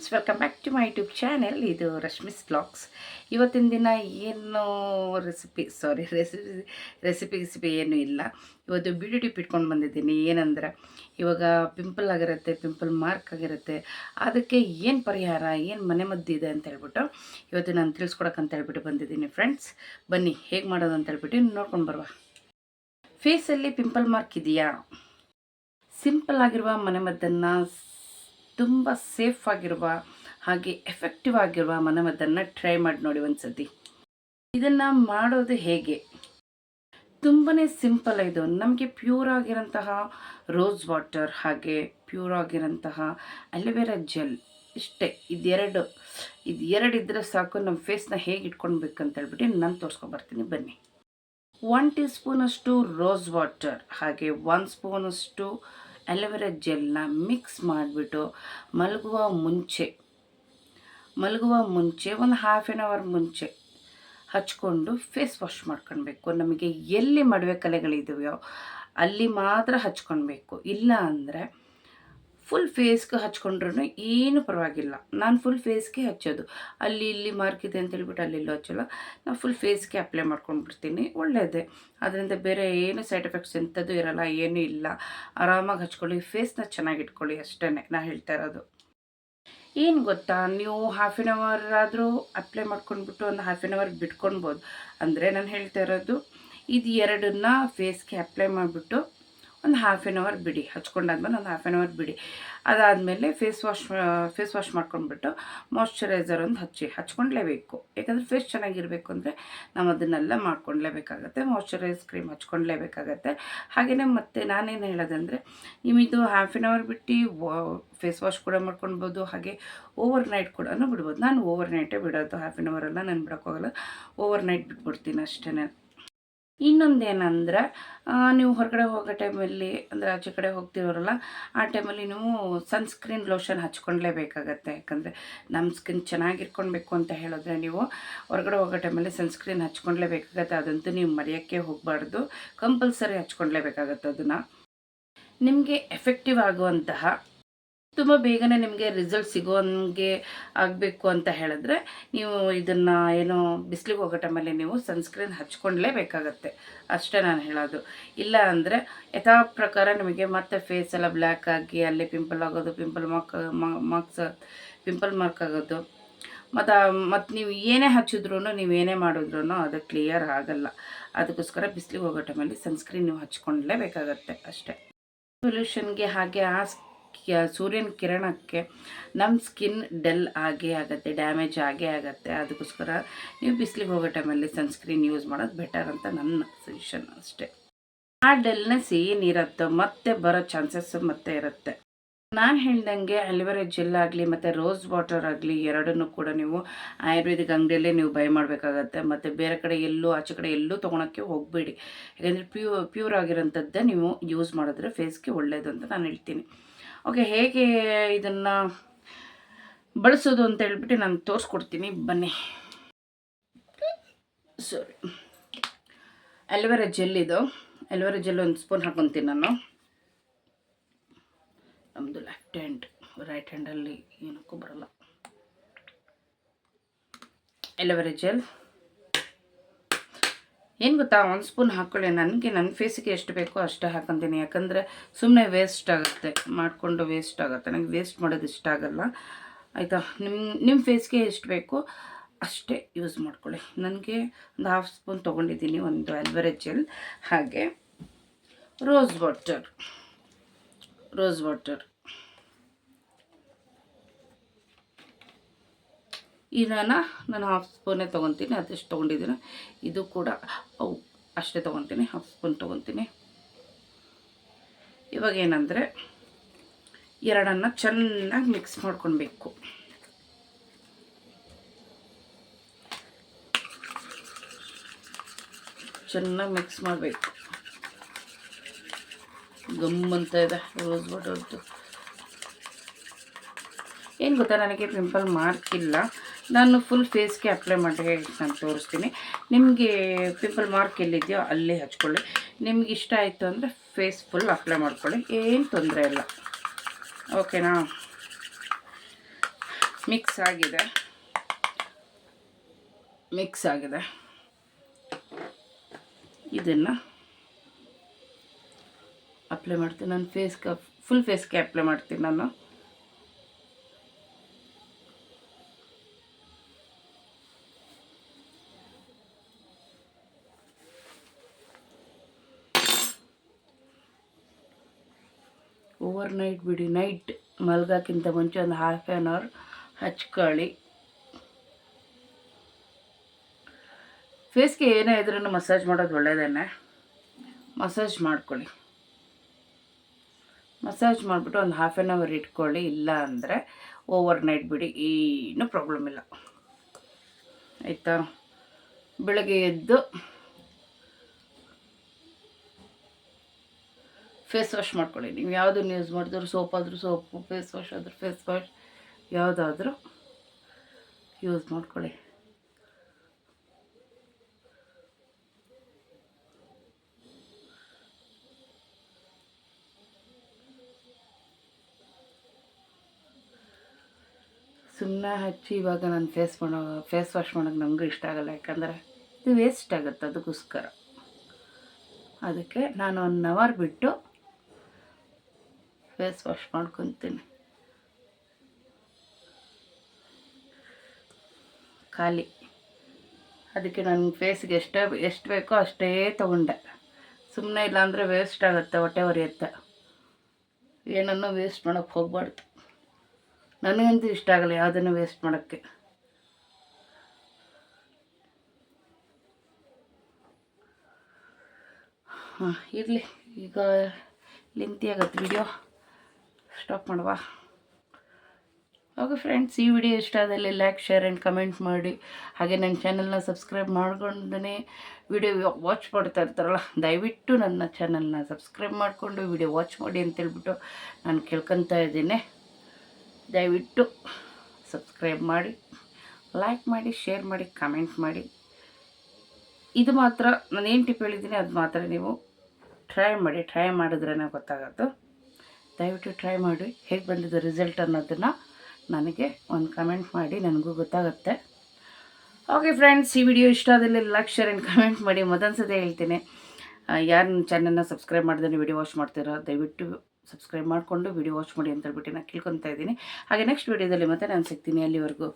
Friends welcome back to my YouTube channel ಇದು Rashmi's blogs ಇವತ್ತಿನ ದಿನ ಏನು recipe sorry recipe recipe recipe ಏನು ಇಲ್ಲ. ಇವತ್ತು ಬ್ಯೂಟಿ ಟಿಪ್ ಇಟ್ಕೊಂಡು ಬಂದಿದ್ದೀನಿ. ಏನಂದ್ರೆ, ಇವಾಗ ಪಿಂಪಲ್ ಆಗಿರುತ್ತೆ ಪಿಂಪಲ್ ಮಾರ್ಕ್ ಆಗಿರುತ್ತೆ. ಅದಕ್ಕೆ ಏನು ಪರಿಹಾರ, ಏನು ಮನೆ ಮದ್ದಿದೆ ಅಂತ ಹೇಳ್ಬಿಟ್ಟು ಇವತ್ತು ನಾನು ತಿಳಿಸ್ಕೊಡಕ್ಕಂತ ಹೇಳ್ಬಿಟ್ಟು ಬಂದಿದ್ದೀನಿ ಫ್ರೆಂಡ್ಸ್ ಬನ್ನಿ, ಹೇಗೆ ಮಾಡೋದು ಅಂತ ಹೇಳ್ಬಿಟ್ಟು ನೋಡ್ಕೊಂಡು ಬರುವ. ಫೇಸಲ್ಲಿ ಪಿಂಪಲ್ ಮಾರ್ಕ್ ಇದೆಯಾ? ಸಿಂಪಲ್ ಆಗಿರುವ ಮನೆಮದ್ದನ್ನು ತುಂಬ ಸೇಫ್ ಆಗಿರುವ ಹಾಗೆ ಎಫೆಕ್ಟಿವ್ ಆಗಿರುವ ಮನೆಮದ್ದನ್ನು ಟ್ರೈ ಮಾಡಿ ನೋಡಿ ಒಂದು ಸತಿ ಇದನ್ನು ಮಾಡೋದು ಹೇಗೆ? ತುಂಬಾ ಸಿಂಪಲ್ ಇದು. ನಮಗೆ ಪ್ಯೂರ್ ಆಗಿರೋಂತಹ ರೋಸ್ ವಾಟರ್ ಹಾಗೆ ಪ್ಯೂರ್ ಆಗಿರೋಂತಹ ಅಲೋವೆರಾ ಜೆಲ್ ಇಷ್ಟೇ. ಇದೆರಡು ಇದು ಎರಡು ಇದ್ದರೆ ಸಾಕು ನಮ್ಮ ಫೇಸ್ನ ಹೇಗೆ ಇಟ್ಕೊಳ್ಬೇಕಂತ ಹೇಳ್ಬಿಟ್ಟು ನಾನು ತೋರಿಸ್ಕೊಂಬರ್ತೀನಿ ಬನ್ನಿ. ಒನ್ ಟೀ ಸ್ಪೂನಷ್ಟು ರೋಸ್ ವಾಟರ್ ಹಾಗೆ ಒನ್ ಸ್ಪೂನಷ್ಟು ಅಲೋವೆರಾ ಜೆಲ್ನ ಮಿಕ್ಸ್ ಮಾಡಿಬಿಟ್ಟು ಮಲಗುವ ಮುಂಚೆ ಮಲಗುವ ಮುಂಚೆ ಒಂದು ಹಾಫ್ ಆನ್ ಅವರ್ ಮುಂಚೆ ಹಚ್ಕೊಂಡು ಫೇಸ್ ವಾಶ್ ಮಾಡ್ಕೊಳ್ಬೇಕು. ನಮಗೆ ಎಲ್ಲಿ ಮಡವೆ ಕಲೆಗಳಿದೆಯೋ ಅಲ್ಲಿ ಮಾತ್ರ ಹಚ್ಕೊಳ್ಬೇಕು. ಇಲ್ಲ ಅಂದರೆ ಫುಲ್ ಫೇಸ್ಗೆ ಹಚ್ಕೊಂಡ್ರೂ ಏನು ಪರವಾಗಿಲ್ಲ. ನಾನು ಫುಲ್ ಫೇಸ್ಗೆ ಹಚ್ಚೋದು. ಅಲ್ಲಿ ಇಲ್ಲಿ ಮಾರ್ಕ್ ಇದೆ ಅಂತ ಹೇಳ್ಬಿಟ್ಟು ಅಲ್ಲಿ ಇಲ್ಲೋ ಹಚ್ಚಲ್ಲ. ನಾನು ಫುಲ್ ಫೇಸ್ಗೆ ಅಪ್ಲೈ ಮಾಡ್ಕೊಂಡ್ಬಿಡ್ತೀನಿ ಒಳ್ಳೆಯದೇ ಅದರಿಂದ ಬೇರೆ ಏನು ಸೈಡ್ ಎಫೆಕ್ಟ್ಸ್ ಎಂಥದ್ದು ಇರಲ್ಲ, ಏನೂ ಇಲ್ಲ. ಆರಾಮಾಗಿ ಹಚ್ಕೊಳ್ಳಿ. ಫೇಸ್ನ ಚೆನ್ನಾಗಿ ಇಟ್ಕೊಳ್ಳಿ ಅಷ್ಟೇ ನಾನು ಹೇಳ್ತಾ ಇರೋದು. ಏನು ಗೊತ್ತಾ? ನೀವು ಹಾಫ್ ಆನ್ ಅವರ್ ಆದರೂ ಅಪ್ಲೈ ಮಾಡ್ಕೊಂಡ್ಬಿಟ್ಟು ಒಂದು ಹಾಫ್ ಆನ್ ಅವರ್ ಬಿಟ್ಕೊಳ್ಬೋದು ಅಂದರೆ ನಾನು ಹೇಳ್ತಾ ಇರೋದು, ಇದು ಎರಡನ್ನ ಫೇಸ್ಗೆ ಅಪ್ಲೈ ಮಾಡಿಬಿಟ್ಟು ಒಂದು ಹಾಫ್ ಆನ್ ಅವರ್ ಬಿಡಿ, ಹಚ್ಕೊಂಡಾದ್ಮೇಲೆ ಒಂದು ಹಾಫ್ ಆನ್ ಅವರ್ ಬಿಡಿ. ಅದಾದಮೇಲೆ ಫೇಸ್ ವಾಶ್ ಫೇಸ್ ವಾಶ್ ಮಾಡ್ಕೊಂಡ್ಬಿಟ್ಟು ಮಾಯ್ಶ್ಚರೈಸರ್ ಒಂದು ಹಚ್ಚಿ, ಹಚ್ಕೊಂಡ್ಲೇಬೇಕು. ಯಾಕಂದರೆ ಫೇಸ್ ಚೆನ್ನಾಗಿರಬೇಕು ಅಂದರೆ ನಾವು ಅದನ್ನೆಲ್ಲ ಮಾಡ್ಕೊಳ್ಲೇಬೇಕಾಗತ್ತೆ ಮಾಯ್ಶ್ಚರೈಸ್ ಕ್ರೀಮ್ ಹಚ್ಕೊಳ್ಲೇಬೇಕಾಗತ್ತೆ ಹಾಗೆಯೇ ಮತ್ತೆ ನಾನೇನು ಹೇಳೋದಂದರೆ, ನಿಮ್ಮಿದು ಹಾಫ್ ಆನ್ ಅವರ್ ಬಿಟ್ಟು ಫೇಸ್ ವಾಶ್ ಕೂಡ ಮಾಡ್ಕೊಳ್ಬೋದು, ಹಾಗೆ ಓವರ್ ನೈಟ್ ಕೂಡ ಬಿಡ್ಬೋದು. ನಾನು ಓವರ್ ನೈಟೇ ಬಿಡೋದು ಹಾಫ್ ಆನ್ ಅವರೆಲ್ಲ ನಾನು ಬಿಡೋಕ್ಕೋಗಲ್ಲ. ಓವರ್ ನೈಟ್ ಬಿಟ್ಬಿಡ್ತೀನಿ ಅಷ್ಟೇ ಇನ್ನೊಂದೇನಂದ್ರೆ ನೀವು ಹೊರಗಡೆ ಹೋಗೋ ಟೈಮಲ್ಲಿ, ಅಂದರೆ ಆಚೆ ಕಡೆ ಹೋಗ್ತಿರೋರಲ್ಲ, ಆ ಟೈಮಲ್ಲಿ ನೀವು ಸನ್ಸ್ಕ್ರೀನ್ ಲೋಷನ್ ಹಚ್ಕೊಳ್ಲೇಬೇಕಾಗತ್ತೆ ಯಾಕಂದರೆ ನಮ್ಮ ಸ್ಕಿನ್ ಚೆನ್ನಾಗಿರ್ಕೊಳ್ಬೇಕು ಅಂತ ಹೇಳಿದ್ರೆ ನೀವು ಹೊರಗಡೆ ಹೋಗೋ ಟೈಮಲ್ಲಿ ಸನ್ಸ್ಕ್ರೀನ್ ಹಚ್ಕೊಳ್ಲೇಬೇಕಾಗತ್ತೆ ಅದಂತೂ ನೀವು ಮರೆಯೋಕ್ಕೆ ಹೋಗಬಾರ್ದು. ಕಂಪಲ್ಸರಿ ಹಚ್ಕೊಳ್ಲೇಬೇಕಾಗತ್ತೆ ಅದನ್ನು. ನಿಮಗೆ ಎಫೆಕ್ಟಿವ್ ಆಗುವಂತಹ ತುಂಬ ಬೇಗನೆ ನಿಮಗೆ ರಿಸಲ್ಟ್ ಸಿಗೋಂಗೆ ಆಗಬೇಕು ಅಂತ ಹೇಳಿದ್ರೆ ನೀವು ಇದನ್ನು ಏನು ಬಿಸಿಲಿಗೆ ಹೋಗೋ ಟೈಮಲ್ಲಿ ನೀವು ಸನ್ಸ್ಕ್ರೀನ್ ಹಚ್ಕೊಳ್ಳೇಬೇಕಾಗತ್ತೆ ಅಷ್ಟೇ ನಾನು ಹೇಳೋದು. ಇಲ್ಲ ಅಂದರೆ ಯಥಾ ಪ್ರಕಾರ ನಿಮಗೆ ಮತ್ತೆ ಫೇಸ್ ಎಲ್ಲ ಬ್ಲ್ಯಾಕ್ ಆಗಿ ಅಲ್ಲಿ ಪಿಂಪಲ್ ಆಗೋದು pimple mark marks pimple mark ಆಗೋದು. ಮತ್ತು ಮತ್ತು ನೀವು ಏನೇ ಹಚ್ಚಿದ್ರೂ ನೀವು ಏನೇ ಮಾಡಿದ್ರೂ ಅದು ಕ್ಲಿಯರ್ ಆಗಲ್ಲ. ಅದಕ್ಕೋಸ್ಕರ ಬಿಸಿಲಿಗೆ ಹೋಗೋ ಟೈಮಲ್ಲಿ ಸನ್ಸ್ಕ್ರೀನ್ ನೀವು ಹಚ್ಕೊಂಡ್ಲೇಬೇಕಾಗತ್ತೆ ಅಷ್ಟೇ. ಸೊಲ್ಯೂಷನ್ಗೆ ಹಾಗೆ ಆ ಸೂರ್ಯನ ಕಿರಣಕ್ಕೆ ನಮ್ಮ ಸ್ಕಿನ್ ಡಲ್ ಆಗೇ ಆಗುತ್ತೆ, ಡ್ಯಾಮೇಜ್ ಆಗೇ ಆಗುತ್ತೆ. ಅದಕ್ಕೋಸ್ಕರ ನೀವು ಬಿಸಿಲಿಗೆ ಹೋಗೋ ಟೈಮಲ್ಲಿ ಸನ್ಸ್ಕ್ರೀನ್ ಯೂಸ್ ಮಾಡೋದು ಬೆಟರ್ ಅಂತ ನನ್ನ ಸಜೆಷನ್ ಅಷ್ಟೇ. ಆ ಡಲ್ನೆಸ್ ಏನಿರುತ್ತೋ ಮತ್ತೆ ಬರೋ ಚಾನ್ಸಸ್ ಮತ್ತೆ ಇರುತ್ತೆ. ನಾನು ಹೇಳ್ದಂಗೆ ಅಲ್ವೆರಾ ಜೆಲ್ ಆಗಲಿ ಮತ್ತು ರೋಸ್ ವಾಟರ್ ಆಗಲಿ ಎರಡನ್ನೂ ಕೂಡ ನೀವು ಆಯುರ್ವೇದಿಕ್ ಅಂಗಡಿಯಲ್ಲೇ ನೀವು ಬೈ ಮಾಡಬೇಕಾಗತ್ತೆ. ಮತ್ತು ಬೇರೆ ಕಡೆ ಎಲ್ಲೂ, ಆಚೆ ಕಡೆ ಎಲ್ಲೂ ತೊಗೊಳಕ್ಕೆ ಹೋಗಬೇಡಿ. ಯಾಕೆಂದರೆ ಪ್ಯೂ, ಪ್ಯೂರ್ ಆಗಿರೋಂಥದ್ದೇ ನೀವು ಯೂಸ್ ಮಾಡಿದ್ರೆ ಫೇಸ್ಗೆ ಒಳ್ಳೆಯದು ಅಂತ ನಾನು ಹೇಳ್ತೀನಿ. ಓಕೆ, ಹೇಗೆ ಇದನ್ನು ಬಳಸೋದು ಅಂತ ಹೇಳ್ಬಿಟ್ಟು ನಾನು ತೋರಿಸ್ಕೊಡ್ತೀನಿ, ಬನ್ನಿ. ಸಾರಿ ಅಲೋವೆರಾ ಜೆಲ್ ಇದು. ಅಲೋವೆರಾ ಜೆಲ್ ಒಂದು ಸ್ಪೂನ್ ಹಾಕೊತೀನಿ ನಾನು. ನಮ್ಮದು ಲೆಫ್ಟ್ ಹ್ಯಾಂಡ್ ರೈಟ್ ಹ್ಯಾಂಡಲ್ಲಿ ಏನಕ್ಕೂ ಬರಲ್ಲ. ಅಲೋವೆರಾ ಜೆಲ್ ಏನು ಗೊತ್ತಾ, ಒಂದು ಸ್ಪೂನ್ ಹಾಕ್ಕೊಳ್ಳಿ ನನಗೆ ನನ್ನ ಫೇಸಿಗೆ ಎಷ್ಟು ಬೇಕೋ ಅಷ್ಟೇ ಹಾಕೊತೀನಿ. ಯಾಕಂದರೆ ಸುಮ್ಮನೆ ವೇಸ್ಟ್ ಆಗುತ್ತೆ. ಮಾಡಿಕೊಂಡು ವೇಸ್ಟ್ ಆಗುತ್ತೆ. ನನಗೆ ವೇಸ್ಟ್ ಮಾಡೋದು ಇಷ್ಟ ಆಗಲ್ಲ. ಆಯಿತಾ? ನಿಮ್ಮ ನಿಮ್ಮ ಫೇಸ್ಗೆ ಎಷ್ಟು ಬೇಕೋ ಅಷ್ಟೇ ಯೂಸ್ ಮಾಡ್ಕೊಳ್ಳಿ. ನನಗೆ ಒಂದು ಹಾಫ್ ಸ್ಪೂನ್ ತೊಗೊಂಡಿದ್ದೀನಿ, ಒಂದು ಅಲ್ವೆರಾ ಜೆಲ್ ಹಾಗೆ. ರೋಸ್ ವಾಟರ್ ರೋಸ್ ವಾಟರ್ ಇದನ್ನು ನಾನು ಹಾಫ್ ಸ್ಪೂನೇ ತೊಗೊತೀನಿ, ಅದೆಷ್ಟು ತೊಗೊಂಡಿದ್ದೀನಿ. ಇದು ಕೂಡ, ಅವು ಅಷ್ಟೇ ತೊಗೊತೀನಿ ಹಾಫ್ ಸ್ಪೂನ್ ತೊಗೊತೀನಿ. ಇವಾಗ ಏನಂದರೆ, ಎರಡನ್ನು ಚೆನ್ನಾಗಿ ಮಿಕ್ಸ್ ಮಾಡ್ಕೊಳ್ಬೇಕು. ಚೆನ್ನಾಗಿ ಮಿಕ್ಸ್ ಮಾಡಬೇಕು. ಗಮ್ಮಂತ ಇದೆ ರೋಸ್ ವಾಟರ್ದು ಏನು ಗೊತ್ತಾ, ನನಗೆ ಪಿಂಪಲ್ ಮಾರ್ಕಿಲ್ಲ. ನಾನು ಫುಲ್ ಫೇಸ್ಗೆ ಅಪ್ಲೈ ಮಾಡಿ ನಾನು ತೋರಿಸ್ತೀನಿ. ನಿಮಗೆ ಪಿಂಪಲ್ ಮಾರ್ಕ್ ಎಲ್ಲಿದೆಯೋ ಅಲ್ಲಿ ಹಚ್ಕೊಳ್ಳಿ. ನಿಮ್ಗೆ ಇಷ್ಟ ಆಯಿತು ಅಂದರೆ ಫೇಸ್ ಫುಲ್ ಅಪ್ಲೈ ಮಾಡ್ಕೊಳ್ಳಿ. ಏನು ತೊಂದರೆ ಇಲ್ಲ. ಓಕೆನಾ ಮಿಕ್ಸ್ ಆಗಿದೆ. ಮಿಕ್ಸ್ ಆಗಿದೆ. ಇದನ್ನು ಅಪ್ಲೈ ಮಾಡ್ತೀನಿ. ನಾನು ಫೇಸ್ಗೆ ಫುಲ್ ಫೇಸ್ಗೆ ಅಪ್ಲೈ ಮಾಡ್ತೀನಿ ನಾನು. ಓವರ್ ನೈಟ್ ಬಿಡಿ. ನೈಟ್ ಮಲ್ಗೋಕ್ಕಿಂತ ಮುಂಚೆ ಒಂದು ಹಾಫ್ ಆ್ಯನ್ ಅವರ್ ಹಚ್ಕೊಳ್ಳಿ. ಫೇಸ್ಗೆ ಏನೇ ಇದ್ರೂ ಮಸಾಜ್ ಮಾಡೋದು ಒಳ್ಳೆಯದೇನೆ ಮಸಾಜ್ ಮಾಡ್ಕೊಳ್ಳಿ. ಮಸಾಜ್ ಮಾಡಿಬಿಟ್ಟು ಒಂದು ಹಾಫ್ ಆ್ಯನ್ ಅವರ್ ಇಟ್ಕೊಳ್ಳಿ. ಇಲ್ಲ ಅಂದರೆ ಓವರ್ ನೈಟ್ ಬಿಡಿ. ಏನೂ ಪ್ರಾಬ್ಲಮ್ ಇಲ್ಲ. ಆಯಿತಾ? ಬೆಳಗ್ಗೆ ಎದ್ದು ಫೇಸ್ ವಾಶ್ ಮಾಡ್ಕೊಳ್ಳಿ. ನೀವು ಯಾವುದನ್ನು ಯೂಸ್ ಮಾಡಿದ್ರು ಸೋಪ್ ಆದರೂ ಸೋಪು, ಫೇಸ್ ವಾಶ್ ಆದರೂ ಫೇಸ್ ವಾಶ್, ಯಾವುದಾದ್ರೂ ಯೂಸ್ ಮಾಡ್ಕೊಳ್ಳಿ. ಸುಮ್ಮನೆ ಹಚ್ಚಿ ಇವಾಗ ನಾನು ಫೇಸ್ ಮಾಡೋ, ಫೇಸ್ ವಾಶ್ ಮಾಡೋಕ್ಕೆ ನಮಗೂ ಇಷ್ಟ ಆಗಲ್ಲ. ಯಾಕಂದರೆ ಇದು ವೇಸ್ಟ್ ಆಗುತ್ತೆ ಅದಕ್ಕೋಸ್ಕರ. ಅದಕ್ಕೆ ನಾನು ಒನ್ ಅವರ್ ಬಿಟ್ಟು ಫೇಸ್ ವಾಶ್ ಮಾಡ್ಕೊತೀನಿ. ಖಾಲಿ. ಅದಕ್ಕೆ ನನ್ನ ಫೇಸ್ಗೆ ಎಷ್ಟೇ ಎಷ್ಟು ಬೇಕೋ ಅಷ್ಟೇ ತೊಗೊಂಡೆ. ಸುಮ್ಮನೆ ಇಲ್ಲಾಂದರೆ ವೇಸ್ಟ್ ಆಗುತ್ತೆ ಹೊಟ್ಟೆ ಒರೆಯುತ್ತೆ ಏನನ್ನೂ ವೇಸ್ಟ್ ಮಾಡೋಕ್ಕೆ ಹೋಗ್ಬಾರ್ದು. ನನಗಂತೂ ಇಷ್ಟ ಆಗಲ್ಲ ಯಾವುದನ್ನು ವೇಸ್ಟ್ ಮಾಡೋಕ್ಕೆ. ಹಾಂ, ಇರಲಿ. ಈಗ ಲೆಂತಿ ಆಗತ್ತೆ ವಿಡಿಯೋ ಸ್ಟಾಪ್ ಮಾಡುವ. ಓಕೆ ಫ್ರೆಂಡ್ಸ್ ಈ ವಿಡಿಯೋ ಇಷ್ಟ ಆದಲ್ಲಿ ಲೈಕ್ ಶೇರ್ ಆ್ಯಂಡ್ ಕಮೆಂಟ್ ಮಾಡಿ. ಹಾಗೆ ನನ್ನ ಚಾನಲ್ನ ಸಬ್ಸ್ಕ್ರೈಬ್ ಮಾಡ್ಕೊಂಡೇ ವಿಡಿಯೋ ವಾಚ್ ಮಾಡ್ತಾ ಇರ್ತಾರಲ್ಲ, ದಯವಿಟ್ಟು ನನ್ನ ಚಾನಲ್ನ ಸಬ್ಸ್ಕ್ರೈಬ್ ಮಾಡಿಕೊಂಡು ವಿಡಿಯೋ ವಾಚ್ ಮಾಡಿ ಅಂತೇಳ್ಬಿಟ್ಟು ನಾನು ಕೇಳ್ಕೊತಾ ಇದ್ದೀನಿ. ದಯವಿಟ್ಟು ಸಬ್ಸ್ಕ್ರೈಬ್ ಮಾಡಿ ಲೈಕ್ ಮಾಡಿ ಶೇರ್ ಮಾಡಿ ಕಮೆಂಟ್ ಮಾಡಿ. ಇದು ಮಾತ್ರ ನಾನು ಏನು ಟಿಪ್ ಹೇಳಿದ್ದೀನಿ, ಅದು ಮಾತ್ರ ನೀವು ಟ್ರೈ ಮಾಡಿ ಟ್ರೈ ಮಾಡಿದ್ರೇ ಗೊತ್ತಾಗೋದು. ದಯವಿಟ್ಟು ಟ್ರೈ ಮಾಡಿ ಹೇಗೆ ಬಂದಿದೆ ರಿಸಲ್ಟ್ ಅನ್ನೋದನ್ನು ನನಗೆ ಒಂದು ಕಮೆಂಟ್ ಮಾಡಿ, ನನಗೂ ಗೊತ್ತಾಗುತ್ತೆ. ಓಕೆ ಫ್ರೆಂಡ್ಸ್ ಈ ವಿಡಿಯೋ ಇಷ್ಟ ಆದಲ್ಲಿ ಲೈಕ್ ಶೇರ್ ಆ್ಯಂಡ್ ಕಮೆಂಟ್ ಮಾಡಿ. ಮತ್ತೊಂದು ಹೇಳ್ತೀನಿ. ಯಾರು ನನ್ನ ಚಾನಲ್ನ ಸಬ್ಸ್ಕ್ರೈಬ್ ಮಾಡಿದ್ರೆ ವಿಡಿಯೋ ವಾಚ್ ಮಾಡ್ತೀರಾ, ದಯವಿಟ್ಟು ಸಬ್ಸ್ಕ್ರೈಬ್ ಮಾಡಿಕೊಂಡು ವಿಡಿಯೋ ವಾಚ್ ಮಾಡಿ ಅಂತ ಹೇಳ್ಬಿಟ್ಟು ನಾನು ಕೇಳ್ಕೊತಾ ಇದ್ದೀನಿ. ಹಾಗೆ ನೆಕ್ಸ್ಟ್ ವಿಡಿಯೋದಲ್ಲಿ ಮತ್ತೆ ನಾನು ಸಿಗ್ತೀನಿ ಅಲ್ಲಿವರೆಗೂ.